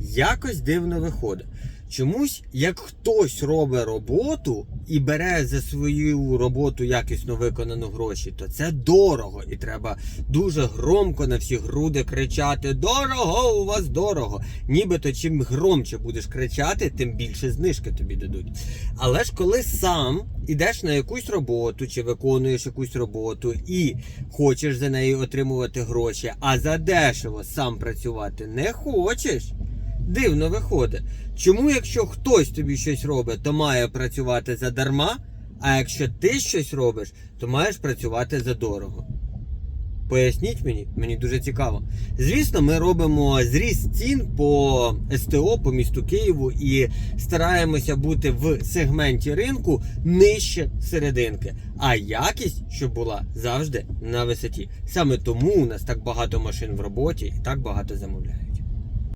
якось дивно виходить. Чомусь, як хтось робить роботу і бере за свою роботу якісно виконану гроші, то це дорого. І треба дуже громко на всі груди кричати: Дорого, у вас дорого! Нібито чим громче будеш кричати, тим більше знижки тобі дадуть. Але ж коли сам ідеш на якусь роботу чи виконуєш якусь роботу і хочеш за неї отримувати гроші, а за дешево сам працювати не хочеш. Дивно виходить. Чому, якщо хтось тобі щось робить, то має працювати задарма, а якщо ти щось робиш, то маєш працювати за дорого? Поясніть мені, мені дуже цікаво. Звісно, ми робимо зріст цін по СТО, по місту Києву і стараємося бути в сегменті ринку нижче серединки. А якість, щоб була завжди на висоті. Саме тому у нас так багато машин в роботі і так багато замовляють.